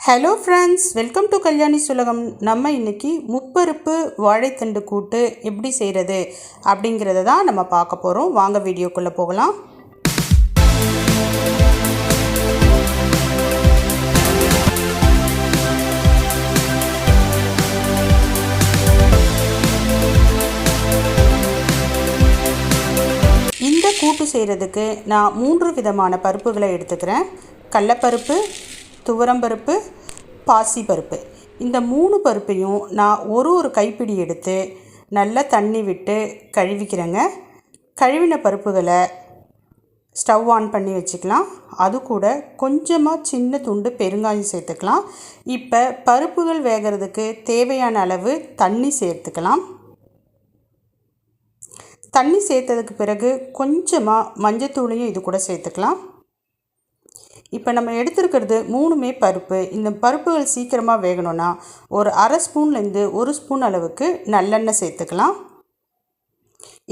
Hello friends welcome to Kalyani சுலகம் நம்ம இன்றைக்கி முப்பருப்பு வாழைத்தண்டு கூட்டு எப்படி செய்கிறது அப்படிங்கிறத தான் நம்ம பார்க்க போகிறோம் வாங்க வீடியோக்குள்ளே போகலாம். இந்த கூட்டு செய்கிறதுக்கு நான் மூன்று விதமான பருப்புகளை எடுத்துக்கிறேன். கடலப்பருப்பு துவரம்பருப்பு பாசிப்பருப்பு. இந்த மூணு பருப்பையும் நான் ஒரு ஒரு கைப்பிடி எடுத்து நல்லா தண்ணி விட்டு கழுவிக்கிறேங்க. கழுவின பருப்புகளை ஸ்டவ் ஆன் பண்ணி வச்சுக்கலாம். அது கூட கொஞ்சமாக சின்ன துண்டு பெருங்காயம் சேர்த்துக்கலாம். இப்போ பருப்புகள் வேகிறதுக்கு தேவையான அளவு தண்ணி சேர்த்துக்கலாம். தண்ணி சேர்த்ததுக்கு பிறகு கொஞ்சமாக மஞ்சத்தூளையும் இது கூட சேர்த்துக்கலாம். இப்போ நம்ம எடுத்துருக்கிறது மூணுமே பருப்பு. இந்த பருப்புகள் சீக்கிரமாக வேகணும்னா ஒரு அரை ஸ்பூன்லேருந்து ஒரு ஸ்பூன் அளவுக்கு நல்லெண்ணெய் சேர்த்துக்கலாம்.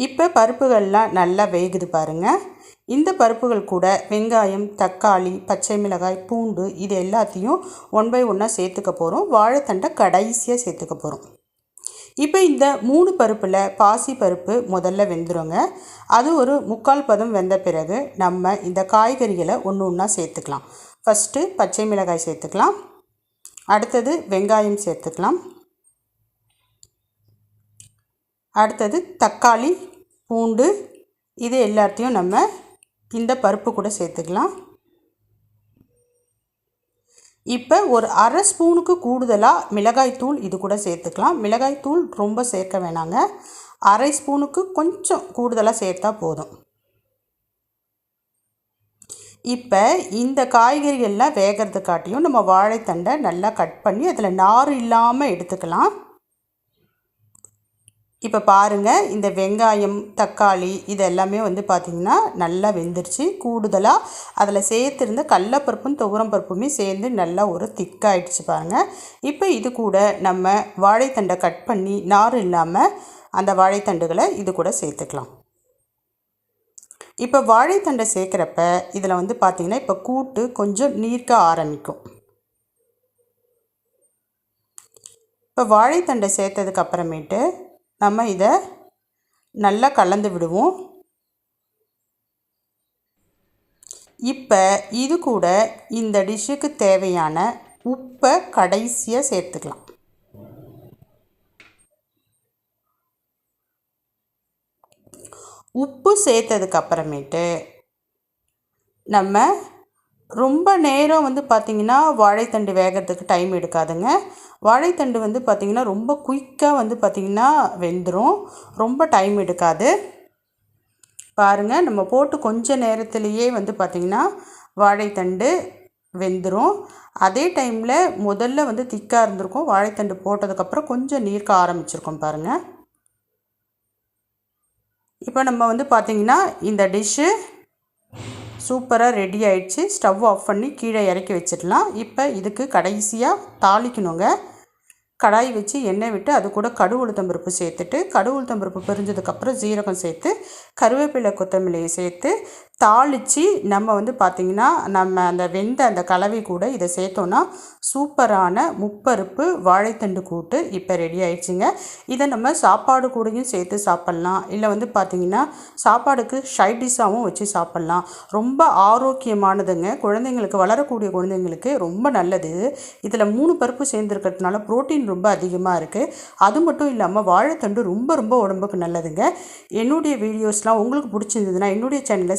இப்போ பருப்புகள்லாம் நல்லா வேகுது பாருங்கள் இந்த பருப்புகள் கூட வெங்காயம் தக்காளி பச்சை மிளகாய் பூண்டு இது எல்லாத்தையும் ஒன் பை ஒன்னாக சேர்த்துக்க போகிறோம் வாழைத்தண்டை கடைசியாக சேர்த்துக்க போகிறோம் இப்போ இந்த மூணு பருப்பில் பாசி பருப்பு முதல்ல வெந்துருங்க. அது ஒரு முக்கால் பதம் வெந்த பிறகு நம்ம இந்த காய்கறிகளை ஒன்று ஒன்றா சேர்த்துக்கலாம். ஃபஸ்ட்டு பச்சை மிளகாய் சேர்த்துக்கலாம். அடுத்தது வெங்காயம் சேர்த்துக்கலாம். அடுத்தது தக்காளி பூண்டு இது எல்லாத்தையும் நம்ம இந்த பருப்பு கூட சேர்த்துக்கலாம். இப்போ ஒரு அரை ஸ்பூனுக்கு கூடுதலாக மிளகாய்த்தூள் இது கூட சேர்த்துக்கலாம். மிளகாய்த்தூள் ரொம்ப சேர்க்க வேணாங்க. அரை ஸ்பூனுக்கு கொஞ்சம் கூடுதலாக சேர்த்தா போதும். இப்போ இந்த காய்கறிகள்லாம் வேகிறதுக்காட்டியும் நம்ம வாழைத்தண்டை நல்லா கட் பண்ணி அதில் நார் இல்லாமல் எடுத்துக்கலாம். இப்போ பாருங்கள் இந்த வெங்காயம் தக்காளி இது எல்லாமே வந்து பார்த்திங்கன்னா நல்லா வெந்துருச்சு. கூடுதலாக அதில் சேர்த்துருந்த கடலப்பருப்பும் துவரம் பருப்புமே சேர்ந்து நல்லா ஒரு திக்காயிடுச்சு பாருங்கள் இப்போ இது கூட நம்ம வாழைத்தண்டை கட் பண்ணி நார் இல்லாமல் அந்த வாழைத்தண்டுகளை இது கூட சேர்த்துக்கலாம். இப்போ வாழைத்தண்டை சேர்க்குறப்ப இதில் வந்து பார்த்திங்கன்னா இப்போ கூட்டு கொஞ்சம் நீர்க்க ஆரம்பிக்கும். இப்போ வாழைத்தண்டை சேர்த்ததுக்கு அப்புறமேட்டு நம்ம இதை நல்லா கலந்து விடுவோம். இப்போ இது கூட இந்த டிஷ்ஷுக்கு தேவையான உப்பை கடைசியாக சேர்த்துக்கலாம். உப்பு சேர்த்ததுக்கு அப்புறமேட்டு நம்ம ரொம்ப நேரம் வந்து பார்த்திங்கன்னா வாழைத்தண்டு வேகிறதுக்கு டைம் எடுக்காதுங்க. வாழைத்தண்டு வந்து பார்த்திங்கன்னா ரொம்ப குயிக்காக வந்து பார்த்திங்கன்னா வெந்துடும் ரொம்ப டைம் எடுக்காது. பாருங்கள் நம்ம போட்டு கொஞ்ச நேரத்துலேயே வந்து பார்த்திங்கன்னா வாழைத்தண்டு வெந்துடும் அதே டைமில் முதல்ல வந்து திக்காக இருந்திருக்கும். வாழைத்தண்டு போட்டதுக்கப்புறம் கொஞ்சம் நீர்க்க ஆரம்பிச்சிருக்கோம் பாருங்கள் இப்போ நம்ம வந்து பார்த்திங்கன்னா இந்த டிஷ்ஷு சூப்பராக ரெடி ஆயிடுச்சு. ஸ்டவ் ஆஃப் பண்ணி கீழே இறக்கி வச்சிடலாம். இப்போ இதுக்கு கடைசியாக தாளிக்கணுங்க. கடாய் வச்சு எண்ணெய் விட்டு அது கூட கடு உளுத்தம்பருப்பு சேர்த்துட்டு கடு உளுத்தம்பருப்பு பிரிஞ்சதுக்கப்புறம் ஜீரகம் சேர்த்து கருவேப்பிலை கொத்தமல்லியை சேர்த்து தாளித்து நம்ம வந்து பார்த்திங்கன்னா நம்ம அந்த வெந்த அந்த கலவை கூட இதை சேர்த்தோன்னா சூப்பரான முப்பருப்பு வாழைத்தண்டு கூட்டு இப்போ ரெடி ஆயிடுச்சுங்க. இதை நம்ம சாப்பாடு கூடயும் சேர்த்து சாப்பிட்லாம். இல்லை வந்து பார்த்திங்கன்னா சாப்பாடுக்கு ஷைட் டிஷ்ஷாகவும் வச்சு சாப்பிட்லாம். ரொம்ப ஆரோக்கியமானதுங்க. குழந்தைங்களுக்கு வளரக்கூடிய குழந்தைங்களுக்கு ரொம்ப நல்லது. இதில் மூணு பருப்பு சேர்ந்துருக்கிறதுனால ப்ரோட்டீன் ரொம்ப அதிகமாக இருக்குது அது மட்டும் இல்லாமல் வாழைத்தண்டு ரொம்ப ரொம்ப உடம்புக்கு நல்லதுங்க. என்னுடைய வீடியோஸ்லாம் உங்களுக்கு பிடிச்சிருந்ததுன்னா என்னுடைய சேனலை